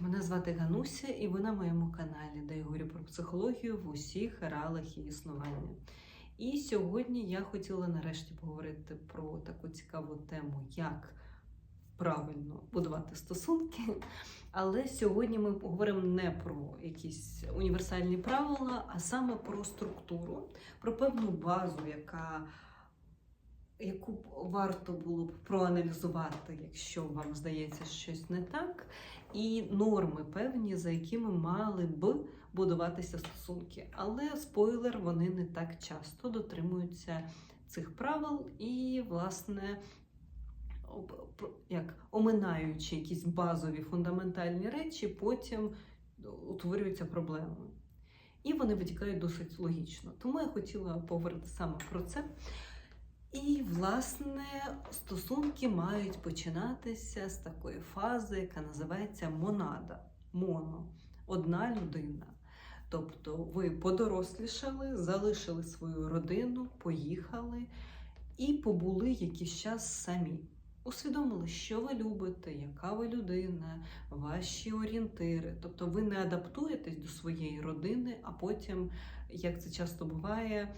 Мене звати Гануся, і ви на моєму каналі, де я говорю про психологію в усіх реалах її існування. І сьогодні я хотіла нарешті поговорити про таку цікаву тему, як правильно будувати стосунки. Але сьогодні ми поговоримо не про якісь універсальні правила, а саме про структуру, про певну базу, яка яку б варто було б проаналізувати, якщо вам здається щось не так, і норми певні, за якими мали б будуватися стосунки. Але спойлер, вони не так часто дотримуються цих правил і, власне, як оминаючи якісь базові фундаментальні речі, потім утворюються проблеми. І вони витікають досить логічно. Тому я хотіла поговорити саме про це. І, власне, стосунки мають починатися з такої фази, яка називається монада. Моно одна людина. Тобто ви подорослішали, залишили свою родину, поїхали і побули якийсь час самі. Усвідомили, що ви любите, яка ви людина, ваші орієнтири. Тобто ви не адаптуєтесь до своєї родини, а потім, як це часто буває,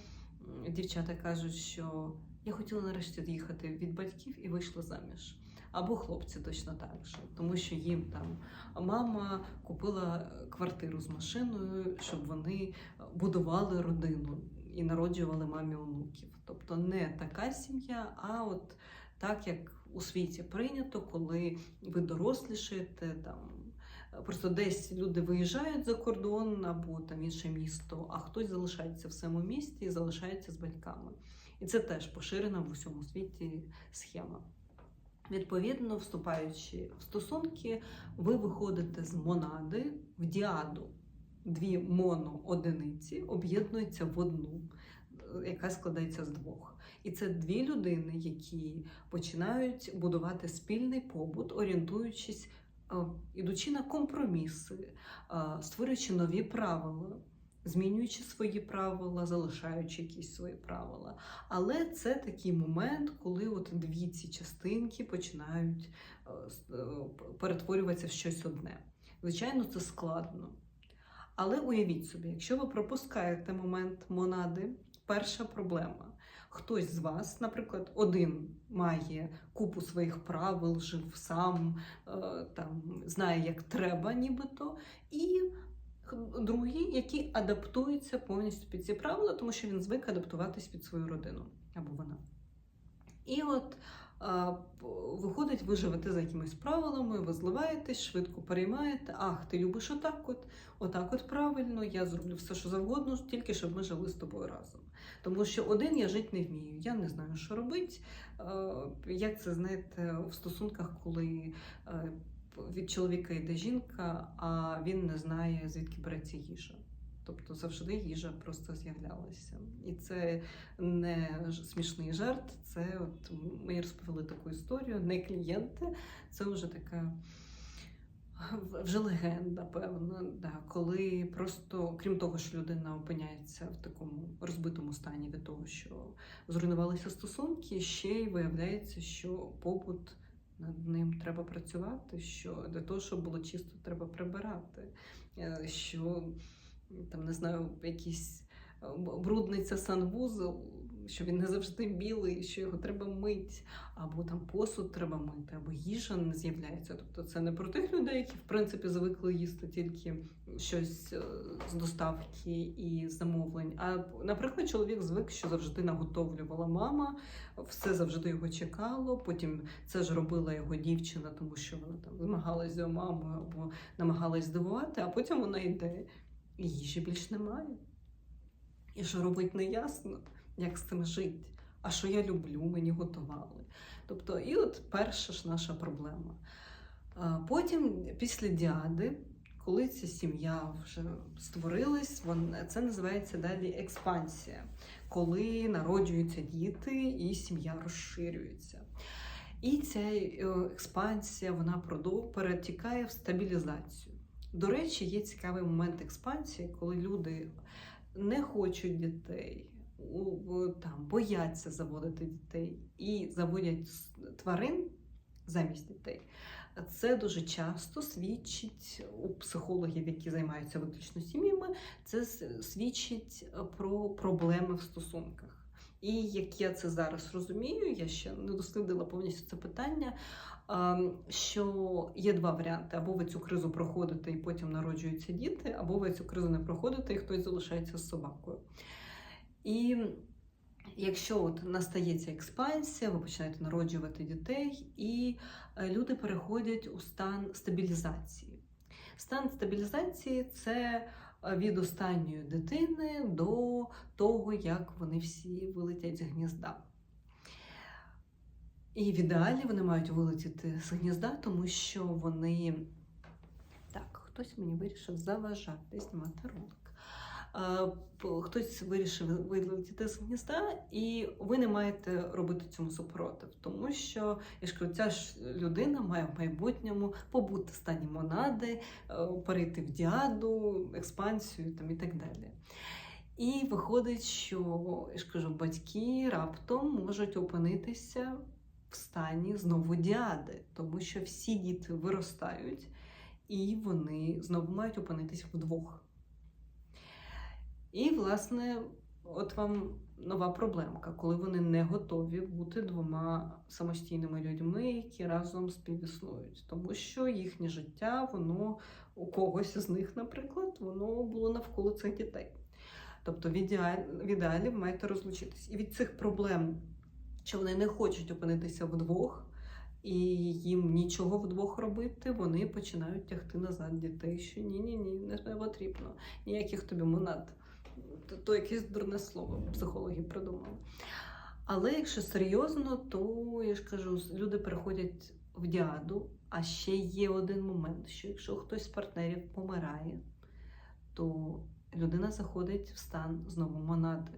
дівчата кажуть, що я хотіла нарешті від'їхати від батьків і вийшла заміж. Або хлопці точно так же, тому що їм там мама купила квартиру з машиною, щоб вони будували родину і народжували мамі онуків. Тобто не така сім'я, а от так, як у світі прийнято, коли ви дорослішаєте там. Просто десь люди виїжджають за кордон або там інше місто, а хтось залишається в своєму місті і залишається з батьками. І це теж поширена в усьому світі схема. Відповідно, вступаючи в стосунки, ви виходите з монади в діаду. Дві моноодиниці об'єднуються в одну, яка складається з двох. І це дві людини, які починають будувати спільний побут, орієнтуючись, е, ідучи на компроміси, е, створюючи нові правила змінюючи свої правила, залишаючи якісь свої правила. Але це такий момент, коли от дві ці частинки починають е, е, перетворюватися в щось одне. Звичайно, це складно. Але уявіть собі, якщо ви пропускаєте момент монади, перша проблема. Хтось з вас, наприклад, один має купу своїх правил, жив сам, е, там знає, як треба, нібито, і другий, який адаптується повністю під ці правила, тому що він звик адаптуватись під свою родину або вона. І от а, виходить, ви живете за якимись правилами, ви зливаєтесь, швидко переймаєте. Ах, ти любиш отак, от, отак, от правильно, я зроблю все, що завгодно, тільки щоб ми жили з тобою разом. Тому що один я жити не вмію, я не знаю, що робити. Як це знаєте, в стосунках, коли е, від чоловіка йде жінка, а він не знає, звідки береться їжа. Тобто завжди їжа просто з'являлася. І це не смішний жарт, це от мені розповіли таку історію, не клієнти, це вже така вже легенда, певно, да, коли просто, крім того, що людина опиняється в такому розбитому стані від того, що зруйнувалися стосунки, ще й виявляється, що побут над ним треба працювати, що для того, щоб було чисто, треба прибирати, е, що там не знаю, якийсь б- брудниця санвузол, що він не завжди білий, що його треба мити, або там посуд треба мити, або їжа не з'являється. Тобто це не про тих людей, які в принципі звикли їсти тільки щось е, з доставки і замовлень. А наприклад, чоловік звик, що завжди наготовлювала мама, все завжди його чекало. Потім це ж робила його дівчина, тому що вона там змагалась з мамою або намагалась здивувати, а потім вона йде, і їжі більш немає. І що робить неясно, як з цим жити. А що я люблю, мені готували. Тобто, і от перша ж наша проблема. Потім, після діади, коли ця сім'я вже створилась, це називається далі експансія, коли народжуються діти і сім'я розширюється. І ця е, експансія вона перетікає в стабілізацію. До речі, є цікавий момент експансії, коли люди не хочуть дітей, там, бояться заводити дітей і заводять тварин замість дітей. Це дуже часто свідчить у психологів, які займаються виключно сім'ями, це свідчить про проблеми в стосунках. І як я це зараз розумію, я ще не дослідила повністю це питання. ем, Що є два варіанти: або ви цю кризу проходите і потім народжуються діти, або ви цю кризу не проходите і хтось залишається з собакою. І якщо от настається експансія, ви починаєте народжувати дітей, і е, люди переходять у стан стабілізації. Стан стабілізації це від останньої дитини до того, як вони всі вилетять з гнізда. І в ідеалі вони мають вилетіти з гнізда, тому що вони. Так, хтось мені вирішив заважати знімати ролик. Е, Хтось вирішив вилетіти з гнізда, і ви не маєте робити цьому супротив, тому що я ж кажу, ця ж людина має в майбутньому побути в стані монади, е, перейти в діаду, експансію там, і так далі. І виходить, що я ж кажу, батьки раптом можуть опинитися в стані знову діади, тому що всі діти виростають, і вони знову мають опинитися вдвох. І, власне, от вам нова проблемка, коли вони не готові бути двома самостійними людьми, які разом співіснують, тому що їхнє життя, воно у когось з них, наприклад, воно було навколо цих дітей. Тобто, в ідеалі, в ідеалі ви маєте розлучитись. І від цих проблем, що вони не хочуть опинитися вдвох, і їм нічого вдвох робити, вони починають тягти назад дітей, що ні-ні ні, не потрібно, ніяких тобі монад. То, то якесь дурне слово психологи придумали. Але якщо серйозно, то я ж кажу, люди переходять в діаду. А ще є один момент, що якщо хтось з партнерів помирає, то людина заходить в стан знову монади.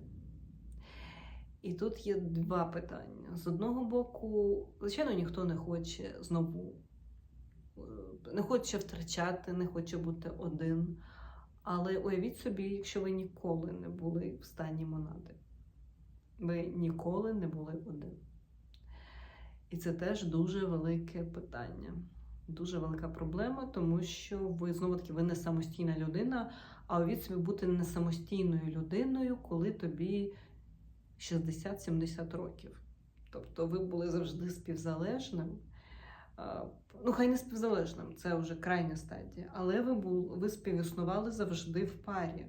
І тут є два питання. З одного боку, звичайно, ніхто не хоче знову, е, не хоче втрачати, не хоче бути один. Але уявіть собі, якщо ви ніколи не були в стані монади, ви ніколи не були один. І це теж дуже велике питання, дуже велика проблема, тому що ви знову таки ви не самостійна людина, а уявіть собі бути не самостійною людиною, коли тобі 60-70 років. Тобто ви були завжди співзалежним. Ну, хай не співзалежним, це вже крайня стадія. Але ви були, ви співіснували завжди в парі.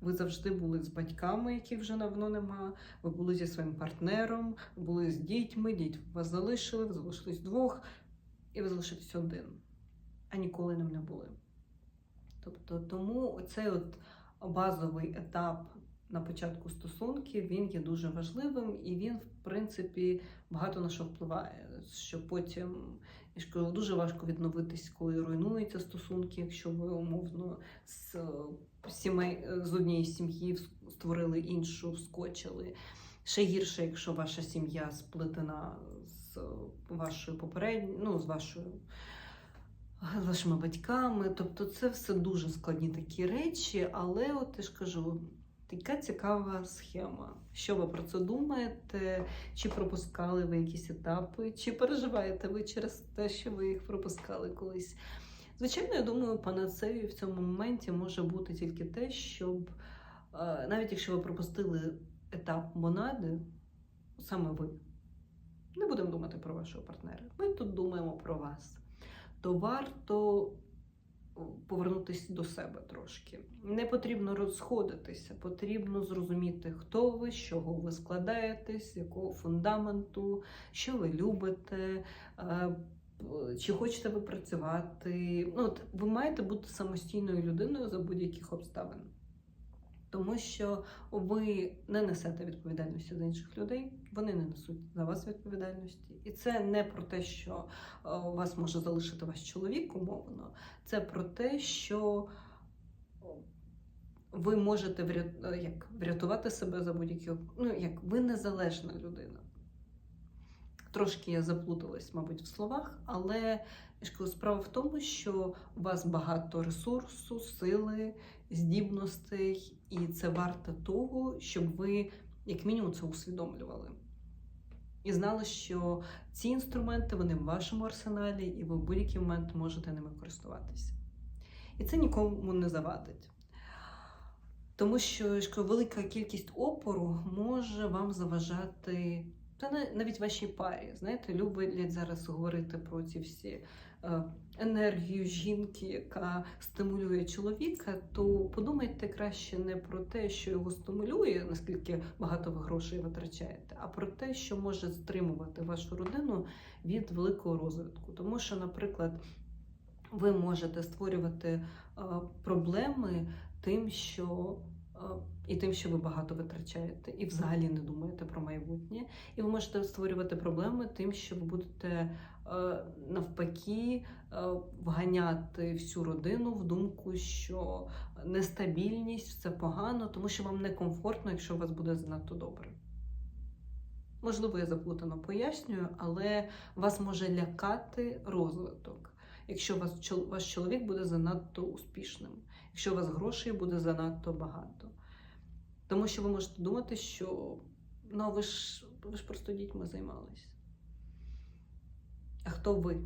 Ви завжди були з батьками, яких вже давно нема. Ви були зі своїм партнером, були з дітьми, діти вас залишили, ви залишились двох, і ви залишитесь один, а ніколи ним не були. Тобто, тому цей от базовий етап на початку стосунків він є дуже важливим і він, в принципі, багато на що впливає. Що потім кажу, дуже важко відновитись, коли руйнуються стосунки, якщо ви умовно з сімей з однієї сім'ї створили іншу, вскочили. Ще гірше, якщо ваша сім'я сплетена з вашою попередньою, ну, з вашою. З вашими батьками, тобто це все дуже складні такі речі, але от я ж кажу, така цікава схема. Що ви про це думаєте? Чи пропускали ви якісь етапи, чи переживаєте ви через те, що ви їх пропускали колись? Звичайно, я думаю, панацею в цьому моменті може бути тільки те, щоб е, навіть якщо ви пропустили етап монади, саме ви, не будемо думати про вашого партнера. Ми тут думаємо про вас. То варто повернутися до себе трошки. Не потрібно розходитися, потрібно зрозуміти, хто ви, з чого ви складаєтесь, якого фундаменту, що ви любите, е, чи хочете ви працювати. Ну, от Ви маєте бути самостійною людиною за будь-яких обставин. Тому що ви не несете відповідальності за інших людей, вони не несуть за вас відповідальності. І це не про те, що е, вас може залишити ваш чоловік умовно, це про те, що ви можете е, як, врятувати себе за будь-які ну, як ви незалежна людина. Трошки я заплуталась, мабуть, в словах, але справа в тому, що у вас багато ресурсу, сили, здібностей, і це варто того, щоб ви, як мінімум, це усвідомлювали. І знали, що ці інструменти вони в вашому арсеналі, і ви в будь-який момент можете ними користуватися. І це нікому не завадить. Тому що велика кількість опору може вам заважати та навіть вашій парі. Знаєте, люблять зараз говорити про ці всі енергію жінки, яка стимулює чоловіка, то подумайте краще не про те, що його стимулює, наскільки багато ви грошей витрачаєте, а про те, що може стримувати вашу родину від великого розвитку. Тому що, наприклад, ви можете створювати е, проблеми тим, що е, і тим, що ви багато витрачаєте, і взагалі не думаєте про майбутнє. І ви можете створювати проблеми тим, що ви будете е, навпаки е, вганяти всю родину в думку, що нестабільність це погано, тому що вам некомфортно, якщо у вас буде занадто добре. Можливо, я заплутано пояснюю, але вас може лякати розвиток, якщо ваш чоловік буде занадто успішним, якщо у вас грошей буде занадто багато. Тому що ви можете думати, що ну, ви ж, ви ж просто дітьми займалися. А хто ви?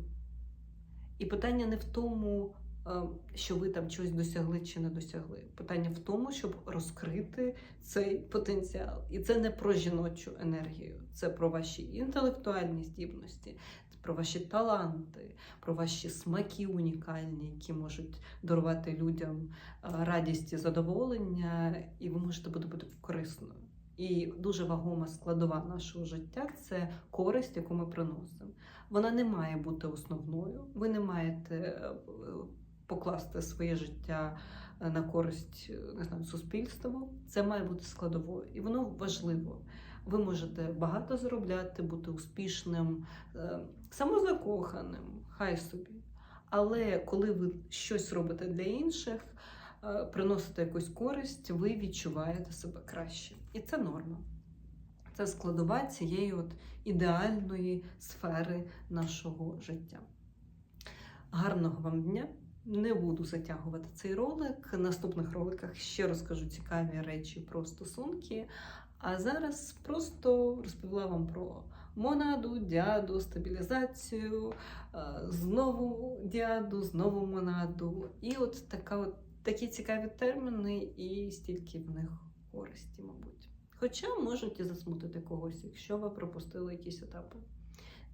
І питання не в тому, е, що ви там щось досягли чи не досягли. Питання в тому, щоб розкрити цей потенціал. І це не про жіночу енергію, це про ваші інтелектуальні здібності, про ваші таланти, про ваші смаки унікальні, які можуть дарувати людям е, радість і задоволення, і ви можете бути, бути корисною. І дуже вагома складова нашого життя це користь, яку ми приносимо. Вона не має бути основною. Ви не маєте е, покласти своє життя е, на користь не знаю, суспільству. Це має бути складовою, і воно важливо. Ви можете багато заробляти, бути успішним, самозакоханим, хай собі. Але коли ви щось робите для інших, е, приносите якусь користь, ви відчуваєте себе краще. І це норма. Це складова цієї от ідеальної сфери нашого життя. Гарного вам дня! Не буду затягувати цей ролик. В наступних роликах ще розкажу цікаві речі про стосунки. А зараз просто розповіла вам про монаду, діаду, стабілізацію, е, знову діаду, знову монаду. І от така от, такі цікаві терміни, і стільки в них користі, мабуть. Хоча можуть і засмутити когось, якщо ви пропустили якісь етапи.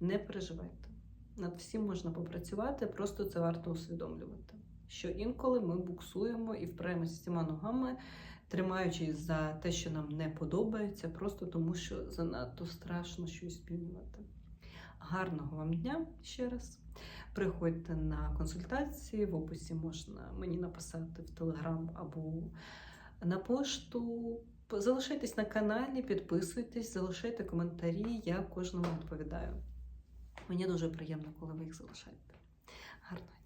Не переживайте. Над всім можна попрацювати, просто це варто усвідомлювати. Що інколи ми буксуємо і впираємося всіма ногами, тримаючись за те, що нам не подобається, просто тому що занадто страшно щось змінювати. Гарного вам дня ще раз. Приходьте на консультації. В описі можна мені написати в Телеграм або на пошту. Залишайтесь на каналі, підписуйтесь, залишайте коментарі, я кожному відповідаю. Мені дуже приємно, коли ви їх залишаєте. Гарного